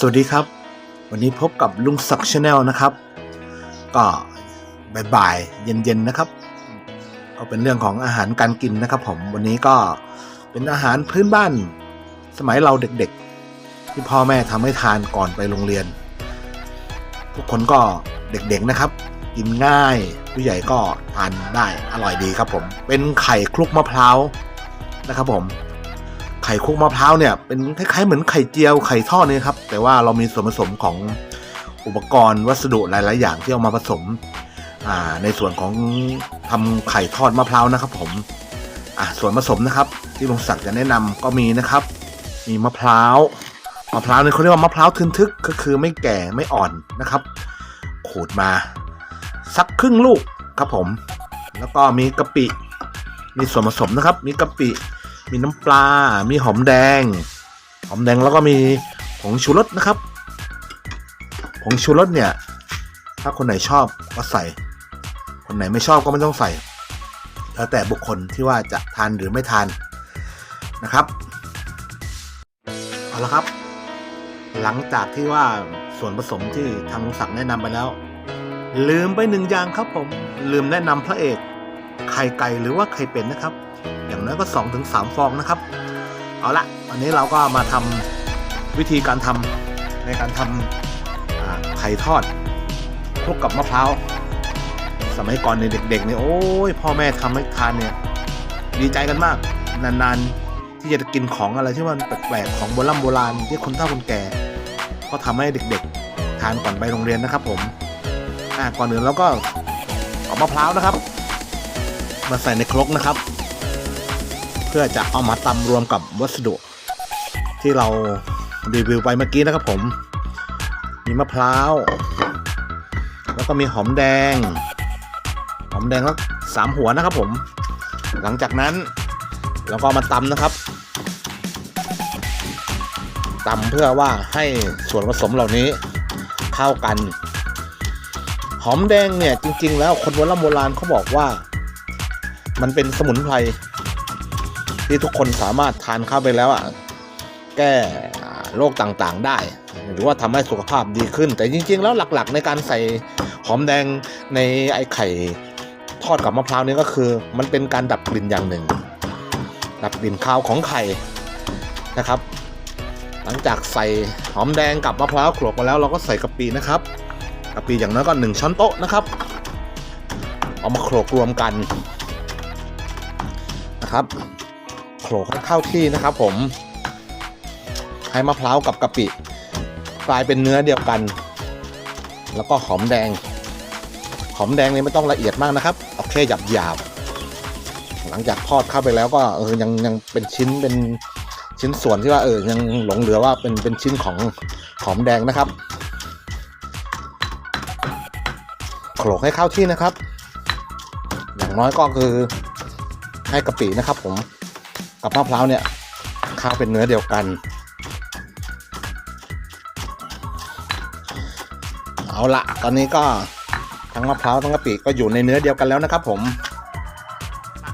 สวัสดีครับ วันนี้พบกับลุงศักดิ์ชาแนลนะครับ ก็บ่ายๆเย็นๆนะครับ ก็เป็นเรื่องของอาหารการกินนะครับ ผมวันนี้ก็เป็นอาหารพื้นบ้าน สมัยเราเด็กๆ ที่พ่อแม่ทำให้ทานก่อนไปโรงเรียน ทุกคนก็เด็กๆนะครับ กินง่ายผู้ใหญ่ก็ทานได้อร่อยดีครับ ผมเป็นไข่คลุกมะพร้าวนะครับ ผม ข่คุกมะพร้าวเนี่ยเป็นคล้ายๆเหมือนไข่เจียวไข่ทอดเนี่ยครับ แต่ว่าเรามีส่วนผสมของอุปกรณ์วัสดุหลายๆอย่างที่เอามาผสมในส่วนของทำไข่ทอดมะพร้าวนะครับ ผมอ่าส่วนผสมนะครับ ที่ลุงศักดิ์จะแนะนำก็มีนะครับ มีมะพร้าวมะพร้าวเนี่ยเขาเรียกว่ามะพร้าวทึนทึกก็คือไม่แก่ไม่อ่อนนะครับ ขูดมา สักครึ่งลูกครับผม แล้วก็มีกะปิ มีส่วนผสมนะครับ มีกะปิ มีน้ำปลา มีหอมแดง หอมแดงแล้วก็มีผงชูรสนะครับ ผงชูรสเนี่ย ถ้าคนไหนชอบก็ใส่ คนไหนไม่ชอบก็ไม่ต้องใส่ แล้วแต่บุคคลที่ว่าจะทานหรือไม่ทานนะครับ เอาละครับ หลังจากที่ว่าส่วนผสมที่ทางลุงศักดิ์แนะนำไปแล้ว ลืมไปหนึ่งอย่างครับผม ลืมแนะนำพระเอกไข่ไก่หรือว่าไข่เป็ดนะครับ อย่างน้อยก็2อถึงสฟองนะครับ เอาละวันนี้เราก็มาทำวิธีการทำในการทำไข่ทอดคลุกกับมะพร้าวสมัยก่อนเนี่ยเด็กๆเนี่ยโอ้ยพ่อแม่ทำให้ทานเนี่ยดีใจกันมาก นานๆ ที่จะกินของอะไรที่มันแปลกๆของโบราณโบราณที่คนเฒ่าคนแก่ ก็ทำให้เด็กๆ ทานก่อนไปโรงเรียนนะครับผมอ่าก่อนอื่นเราก็เอามะพร้าวนะครับ มาใส่ในครกนะครับ พื่อจะเอามาตำรวมกับวัสดุ ที่เรารีวิวไปเมื่อกี้นะครับผม มีมะพร้าว แล้วก็มีหอมแดง หอมแดงแล้วสามหัวนะครับผม หลังจากนั้นเราก็มาตำนะครับตำเพื่อว่าให้ส่วนผสมเหล่านี้เข้ากัน หอมแดงเนี่ยจริง ๆ แล้วคนโบราณโบราณเขาบอกว่า มันเป็นสมุนไพร ที่ทุกคนสามารถทานเข้าไปแล้วอะแก้โรคต่างๆได้ หรือว่าทำให้สุขภาพดีขึ้น แต่จริง ๆ แล้วหลักๆ ในการใส่หอมแดงในไอ้ไข่ทอดกับมะพร้าวนี่ก็คือ มันเป็นการดับกลิ่นอย่างหนึ่ง ดับกลิ่นคาวของไข่นะครับ หลังจากใส่หอมแดงกับมะพร้าวโขลกมาแล้วเราก็ใส่กะปินะครับกะปิอย่างน้อยก็หนึ่งช้อนโต๊ะนะครับ เอามาโขลกรวมกันนะครับ โขลกให้เข้าที่นะครับผม ให้มะพร้าวกับกะปิ กลายเป็นเนื้อเดียวกัน แล้วก็หอมแดง หอมแดงนี่ไม่ต้องละเอียดมากนะครับเอาแค่หยาบหยาบหลังจากทอดเข้าไปแล้วก็เออยังยังเป็นชิ้นเป็นชิ้นส่วนที่ว่าเออยังหลงเหลือว่าเป็นเป็นชิ้นของหอมแดงนะครับโขลกให้เข้าที่นะครับ อย่างน้อยก็คือให้กะปินะครับผม กับมะพร้าวเนี่ยข้าวเป็นเนื้อเดียวกัน เอาละตอนนี้ก็ทั้งมะพร้าวทั้งกะปิก็อยู่ในเนื้อเดียวกันแล้วนะครับ ผม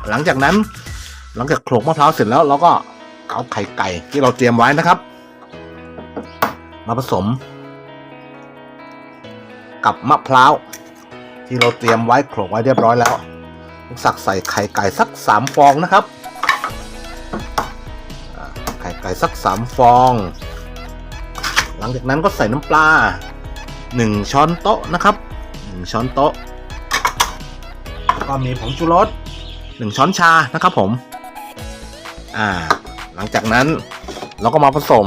หลังจากนั้น หลังจากโขลกมะพร้าวเสร็จแล้วเราก็เอาไข่ไก่ที่เราเตรียมไว้นะครับ มาผสม กับมะพร้าวที่เราเตรียมไว้โขลกไว้เรียบร้อยแล้วสักใส่ไข่ไก่สักสามฟองนะครับ ไข่ไก่สักสามฟอง หลังจากนั้นก็ใส่น้ำปลาหนึ่งช้อนโต๊ะนะครับหนึ่งช้อนโต๊ะก็มีผงชูรสหนึ่งช้อนชานะครับผม อ่า หลังจากนั้นเราก็มาผสม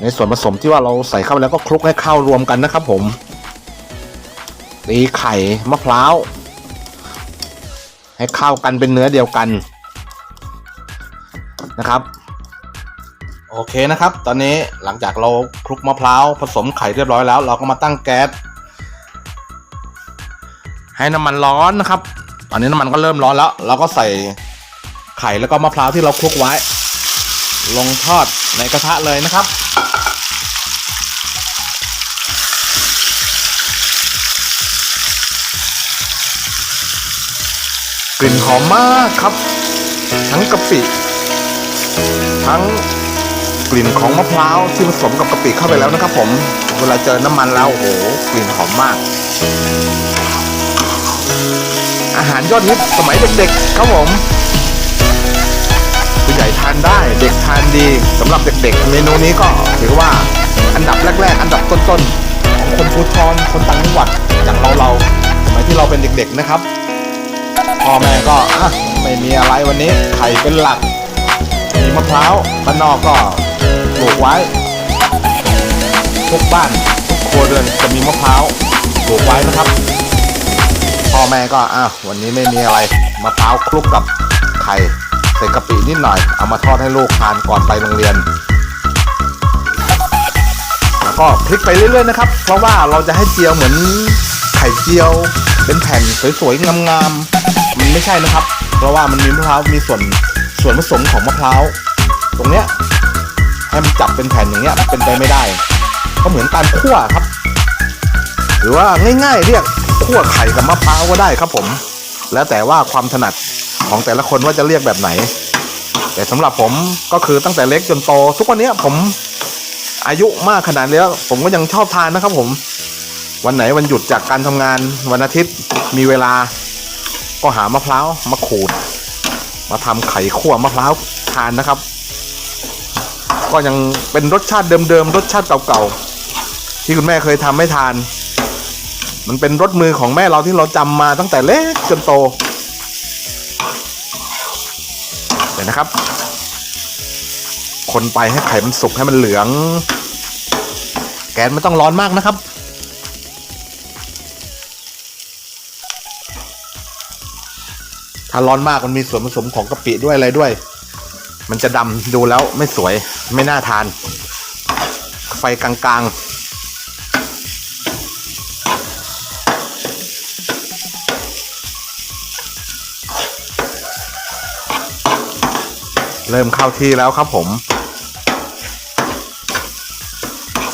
ในส่วนผสมที่ว่าเราใส่เข้าไปแล้วก็คลุกให้เข้ารวมกันนะครับผมตีไข่มะพร้าวให้เข้ากันเป็นเนื้อเดียวกัน นะครับ โอเคนะครับ ตอนนี้หลังจากเราคลุกมะพร้าวผสมไข่เรียบร้อยแล้ว เราก็มาตั้งแก๊สให้น้ำมันร้อนนะครับ ตอนนี้น้ำมันก็เริ่มร้อนแล้ว เราก็ใส่ไข่แล้วก็มะพร้าวที่เราคลุกไว้ ลงทอดในกระทะเลยนะครับกลิ่นหอมมากครับ ทั้งกะปิ ทั้งกลิ่นของมะพร้าวที่ผสมกับกะปิเข้าไปแล้วนะครับ ผม เวลาเจอน้ำมันแล้วโอ้โหกลิ่นหอมมาก อาหารยอดฮิตสมัยเด็กๆครับผมผู้ใหญ่ทานได้เด็กทานดีสำหรับเด็กๆ เมนูนี้ก็ถือว่าอันดับแรก ๆ อันดับต้นๆของคนภูทรคนต่างจังหวัดอย่างเราๆสมัยที่เราเป็นเด็กๆนะครับพ่อแม่ก็อะไม่มีอะไรวันนี้ไข่เป็นหลัก มีมะพร้าวบ้านนอกก็ปลูกไว้ทุกบ้านทุกครัวเรือนจะมีมะพร้าวปลูกไว้นะครับพ่อแม่ก็อะวันนี้ไม่มีอะไรมะพร้าวคลุกกับไข่ใส่กะปินิดหน่อย เอามาทอดให้ลูกทานก่อนไปโรงเรียน แล้วก็พลิกไปเรื่อยๆนะครับ เพราะว่าเราจะให้เจียวเหมือนไข่เจียวเป็นแผ่นสวยๆงามๆมันไม่ใช่นะครับ เพราะว่ามันมีมะพร้าวมีส่วน ส่วนผสมของมะพร้าวตรงเนี้ยให้มันจับเป็นแผ่นอย่างเงี้ยมันเป็นไปไม่ได้ ก็เหมือนการคั่วครับ หรือว่าง่ายๆเรียกคั่วไข่กับมะพร้าวก็ได้ครับผม แล้วแต่ว่าความถนัดของแต่ละคนว่าจะเรียกแบบไหน แต่สำหรับผมก็คือตั้งแต่เล็กจนโต ทุกวันเนี้ยผมอายุมากขนาดนี้แล้วผมก็ยังชอบทานนะครับผม วันไหนวันหยุดจากการทำงานวันอาทิตย์มีเวลา ก็หามะพร้าวมาขูด มาทำไข่คั่วมะพร้าวทานนะครับ ก็ยังเป็นรสชาติเดิมๆรสชาติเก่าๆที่คุณแม่เคยทำให้ทาน มันเป็นรสมือของแม่เราที่เราจำมาตั้งแต่เล็กจนโตเดี๋ยวนะครับ คนไปให้ไข่มันสุกให้มันเหลือง แก๊สไม่ต้องร้อนมากนะครับ ถ้าร้อนมากมันมีส่วนผสมของกะปิด้วยอะไรด้วย มันจะดำดูแล้วไม่สวยไม่น่าทาน ไฟกลางๆ เริ่มเข้าที่แล้วครับผม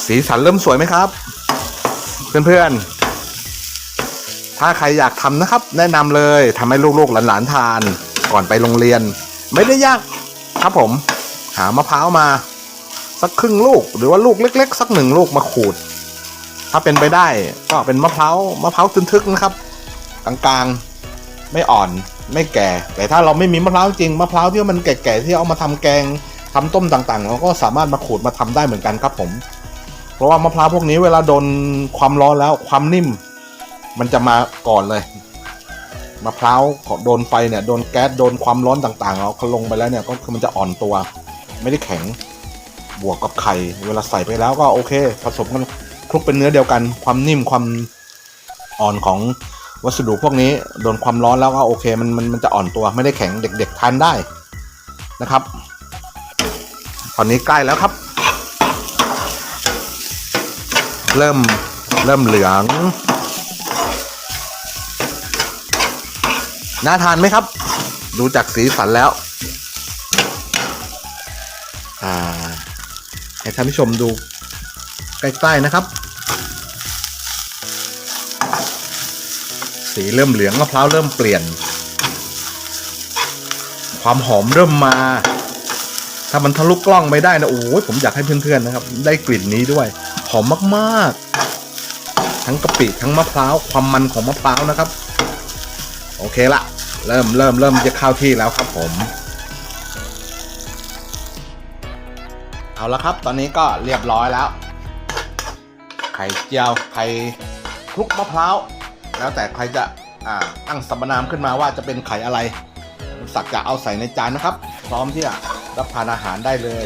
สีสันเริ่มสวยไหมครับ เพื่อนๆ ถ้าใครอยากทำนะครับ แนะนำเลยทำให้ลูกๆหลานๆทาน ก่อนไปโรงเรียน ไม่ได้ยากครับผม หามะพร้าวมา สักครึ่งลูก หรือว่าลูกเล็ก ๆ สักหนึ่งลูกมาขูด ถ้าเป็นไปได้ก็เป็นมะพร้าวมะพร้าวทึนๆนะครับ กลางๆไม่อ่อนไม่แก่ แต่ถ้าเราไม่มีมะพร้าวจริงมะพร้าวที่มันแก่ๆที่เอามาทำแกงทำต้มต่างๆ เราก็สามารถมาขูดมาทำได้เหมือนกันครับผม เพราะว่ามะพร้าวพวกนี้เวลาโดนความร้อนแล้วความนิ่ม มันจะมาก่อนเลยมะพร้าวโดนไฟเนี่ยโดนแก๊สโดนความร้อนต่างๆเราลงไปแล้วเนี่ยก็คือมันจะอ่อนตัว ไม่ได้แข็งบวกกับไข่เวลาใส่ไปแล้วก็โอเค ผสมกันคลุกเป็นเนื้อเดียวกัน ความนิ่มความอ่อนของวัสดุพวกนี้โดนความร้อนแล้วก็โอเคมันมันมันจะอ่อนตัวไม่ได้แข็งเด็ก ๆ ทานได้นะครับ ตอนนี้ใกล้แล้วครับ เริ่มเริ่มเหลือง น่าทานไหมครับ ดูจากสีสันแล้ว อ่า ให้ท่านผู้ชมดูใกล้ๆนะครับ สีเริ่มเหลืองมะพร้าวเริ่มเปลี่ยน ความหอมเริ่มมา ถ้ามันทะลุกล้องไม่ได้นะโอ้ยผมอยากให้เพื่อนๆนะครับ ได้กลิ่นนี้ด้วย หอมมากๆ ทั้งกะปิทั้งมะพร้าวความมันของมะพร้าวนะครับ โอเคละ เริ่มเริ่มเริ่มจะเข้าที่แล้วครับผม เอาละครับ ตอนนี้ก็เรียบร้อยแล้ว ไข่เจียวไข่คลุกมะพร้าวแล้วแต่ใครจะอ่าตั้งสมนามขึ้นมาว่าจะเป็นไข่อะไรลุงศักจะเอาใส่ในจานนะครับ พร้อมที่จะรับประทานอาหารได้เลย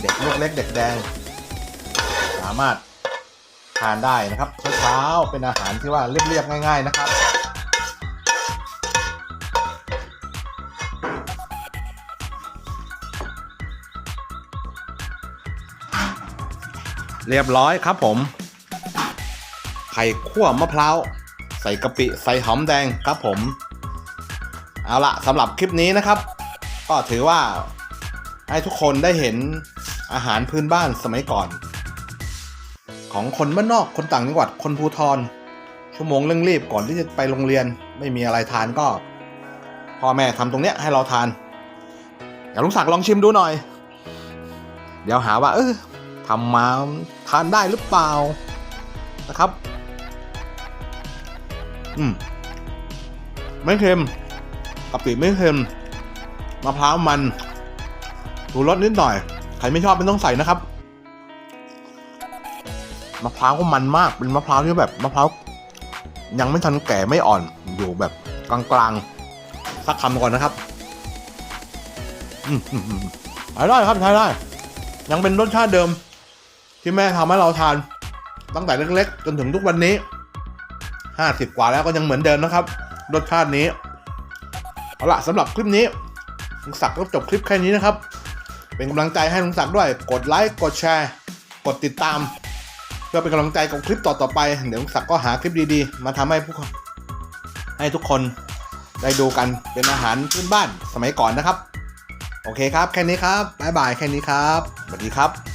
เด็กลูกเล็กเด็กแดง สามารถทานได้นะครับเช้าเป็นอาหารที่ว่าเรียบๆง่าย ๆนะครับ เรียบร้อยครับผม ไข่คั่วมะพร้าว ใส่กะปิใส่หอมแดงครับผม เอาละสำหรับคลิปนี้นะครับ ก็ถือว่าให้ทุกคนได้เห็นอาหารพื้นบ้านสมัยก่อน ของคนบ้านนอกคนต่างจังหวัดคนภูทรชั่วโมงเร่งรีบก่อนที่จะไปโรงเรียนไม่มีอะไรทานก็พ่อแม่ทำตรงเนี้ยให้เราทาน อย่าลุงศักดิ์ลองชิมดูหน่อย เดี๋ยวหาว่า เออ ทำมาทานได้หรือเปล่านะครับ อืม ไม่เค็มกะปิไม่เค็มมะพร้าวมันถูรสนิดหน่อย ใครไม่ชอบไม่ต้องใส่นะครับมะพร้าวก็มันมาก เป็นมะพร้าวที่แบบมะพร้าวยังไม่ทันแก่ไม่อ่อน อยู่แบบกลางๆ สักคำก่อนนะครับอืมอืมอืมใช้ได้ครับใช้ได้ ยังเป็นรสชาติเดิม ที่แม่ทำให้เราทาน ตั้งแต่เล็กๆ จนถึงทุกวันนี้ห้าสิบกว่าแล้วก็ยังเหมือนเดิมนะครับ รสชาตินี้ เอาละสำหรับคลิปนี้ลุงศักดิ์ก็จบคลิปแค่นี้นะครับ เป็นกำลังใจให้ลุงศักดิ์ด้วย กดไลค์ กดแชร์ กดติดตาม เพื่อเป็นกำลังใจกับคลิปต่อๆไป เดี๋ยวลุงศักดิ์ก็หาคลิปดีๆ มาทำให้ผู้ให้ทุกคนได้ดูกันเป็นอาหารพื้นบ้านสมัยก่อนนะครับ โอเคครับ แค่นี้ครับ บ๊ายบาย แค่นี้ครับ สวัสดีครับ